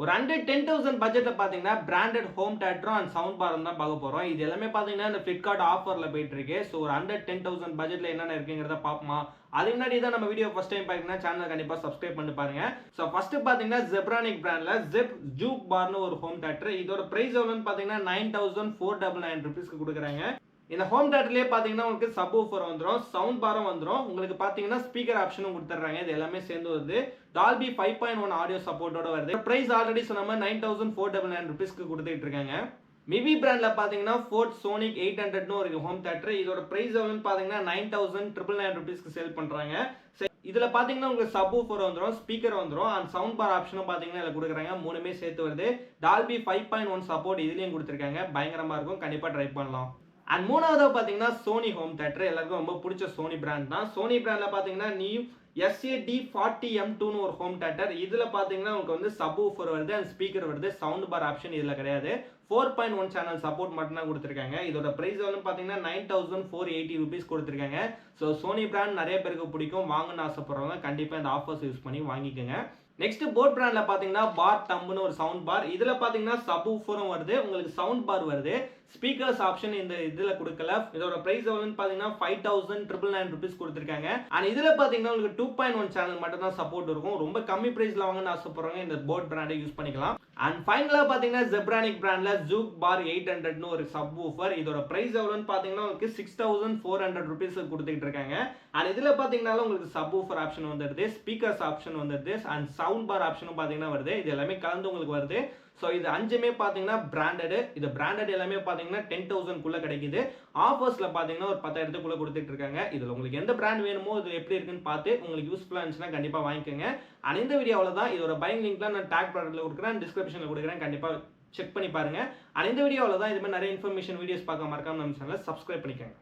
ஒரு under ten thousand பட்ஜெட்டில் பார்த்தீங்கன்னா பிராண்டட் ஹோம் தேட்டரும் அண்ட் சவுண்ட் பாரம் தான் பார்க்க போகிறோம் இது எல்லாமே பார்த்தீங்கன்னா இந்த ஃப்ளிப்கார்ட் ஆஃபரில் போயிட்டு இருக்கு ஸோ ஒரு அண்டர் டென் தௌசண்ட் பட்ஜெட்டில் என்னென்ன இருக்குங்கிறத பார்ப்போமா. அது முன்னாடி தான் நம்ம வீடியோ ஃபஸ்ட் டைம் பார்த்தீங்கன்னா சேனல் கண்டிப்பாக சப்ஸ்கிரைப் பண்ணி பாருங்க. ஸோ ஃபர்ஸ்ட் பார்த்தீங்கன்னா ஜெப்ரானிக் பிராண்டில் ஜெப் ஜூக் பார்னு ஒரு ஹோம் தேட்டர் இதோட ப்ரைஸ் எவ்வளோன்னு பார்த்தீங்கன்னா nine thousand four double nine ருபீஸ்க்கு கொடுக்குறாங்க. இந்த ஹோம் தேட்டர்லேயே பார்த்தீங்கன்னா உங்களுக்கு சப் ஊஃபர் வந்துடும் சவுண்ட் பாரம் வந்துடும் உங்களுக்கு பார்த்தீங்கன்னா ஸ்பீக்கர் ஆப்ஷனும் கொடுத்துட்றாங்க. இது எல்லாமே சேர்ந்து வருது. Dolby five point one audio சப்போர்ட்டோட வருது. ப்ரைஸ் ஆல்ரெடி சொன்ன மாதிரி nine thousand four double nine ருபீஸ்க்கு கொடுத்துட்டு இருக்காங்க. மிவி பிராண்டில் பார்த்தீங்கன்னா ஃபோர்ட் சோனிக் எயிட் ஹண்ட்ரட்னு ஒரு ஹோம் தேட்டர் இதோட ப்ரைஸ் எவ்வளோன்னு பார்த்தீங்கன்னா நைன் தௌசண்ட் ட்ரிபிள் நைன் ருபீஸ்க்கு சேல் பண்ணுறாங்க இதில் பார்த்தீங்கன்னா உங்களுக்கு சப் ஊஃபர் வந்துடும் ஸ்பீக்கர் வந்துடும் அண்ட் சவுண்ட் பார் ஆப்ஷனும் பார்த்தீங்கன்னா இதில் கொடுக்குறாங்க. மூணுமே சேர்த்து வருது. Dolby five point one support இதுலேயும் கொடுத்துருக்காங்க. பயங்கரமாக இருக்கும். கண்டிப்பாக ட்ரை பண்ணலாம். அண்ட் மூணாவதாக பார்த்தீங்கன்னா சோனி ஹோம் தேட்டர் எல்லாருக்கும் ரொம்ப பிடிச்ச சோனி பிராண்ட் தான். சோனி பிராண்டில் பார்த்தீங்கன்னா நியூ எஸ்ஏடி ஃபார்ட்டி எம் டூன்னு ஒரு ஹோம் தேட்டர் இதில் பார்த்தீங்கன்னா உங்களுக்கு வந்து சப் ஊஃபர் வருது அண்ட் ஸ்பீக்கர் வருது சவுண்ட் பார் ஆப்ஷன் இதில் கிடையாது. Four point one channel support மட்டும் தான் கொடுத்துருக்காங்க. இதோட ப்ரைஸ் வந்து பார்த்தீங்கன்னா nine thousand four eighty rupees கொடுத்துருக்காங்க. ஸோ சோனி பிராண்ட் நிறைய பேருக்கு பிடிக்கும். வாங்கணும்னு ஆசைப்படுறவங்க கண்டிப்பாக இந்த ஆஃபர்ஸ் யூஸ் பண்ணி வாங்கிக்கோங்க. நெக்ஸ்ட் போட் பிராண்ட்ல பாத்தீங்கன்னா பார் டம்னு ஒரு சவுண்ட் பார் இதுல பாத்தீங்கன்னா சப் ஊஃபரும் வருது. உங்களுக்கு சவுண்ட் பார் வருது. ஸ்பீக்கர்ஸ் ஆப்ஷன் இந்த இதுல கொடுக்கல. இதோட பிரைஸ் எவ்வளோன்னு பாத்தீங்கன்னா five thousand triple nine rupees கொடுத்துருக்காங்க. அண்ட் இதுல பாத்தீங்கன்னா உங்களுக்கு டூ பாயிண்ட் ஒன் சேனல் மட்டும் தான் சப்போர்ட் இருக்கும். ரொம்ப கம்மி பிரைஸ்ல வாங்கன்னு ஆசைப்படுறவங்க இந்த போட் பிராண்டை யூஸ் பண்ணிக்கலாம். அண்ட் ஃபைனலாக பார்த்தீங்கன்னா ஜெப்ரானிக் பிராண்டில் ஜூக் பார் எயிட் ஹண்ட்ரட்னு ஒரு சப் ஊஃபர் இதோட ப்ரைஸ் எவ்வளோன்னு பார்த்தீங்கன்னா உங்களுக்கு six thousand four hundred rupees கொடுத்துட்டு இருக்காங்க. அண்ட் இதில் பார்த்தீங்கனாலும் உங்களுக்கு சப் ஊஃபர் ஆப்ஷன் வந்துடுது ஸ்பீக்கர்ஸ் ஆப்ஷன் வந்துடுது அண்ட் சவுண்ட் பார் ஆப்ஷனும் பார்த்தீங்கன்னா வருது. இது எல்லாமே கலந்து உங்களுக்கு வருது. ஸோ இது அஞ்சுமே பார்த்தீங்கன்னா பிராண்டடு இது பிராண்டட் எல்லாமே பார்த்தீங்கன்னா டென் தௌசண்ட்குள்ளே கிடைக்குது. ஆஃபர்ஸில் பார்த்தீங்கன்னா ஒரு பத்தாயிரத்துக்குள்ளே கொடுத்துட்டு இருக்காங்க. இதில் உங்களுக்கு எந்த பிராண்ட் வேணுமோ இது எப்படி இருக்குன்னு பார்த்து உங்களுக்கு யூஸ்ஃபுல்லாக இருந்துச்சுன்னா கண்டிப்பாக வாங்கிக்கோங்க. அண்ட் இந்த வீடியோவில் தான் இதோட பைங் லிங்க்லாம் நான் டேக் ப்ராடக்ட்டில் கொடுக்குறேன். டிஸ்கிரிப்ஷனில் கொடுக்குறேன். கண்டிப்பாக செக் பண்ணி பாருங்க. அண்ட் இந்த வீடியோவில் தான் இது மாதிரி நிறைய இன்ஃபர்மேஷன் வீடியோஸ் பார்க்க மறக்காம நம்ம சேனலை சப்ஸ்கிரைப் பண்ணிக்கோங்க.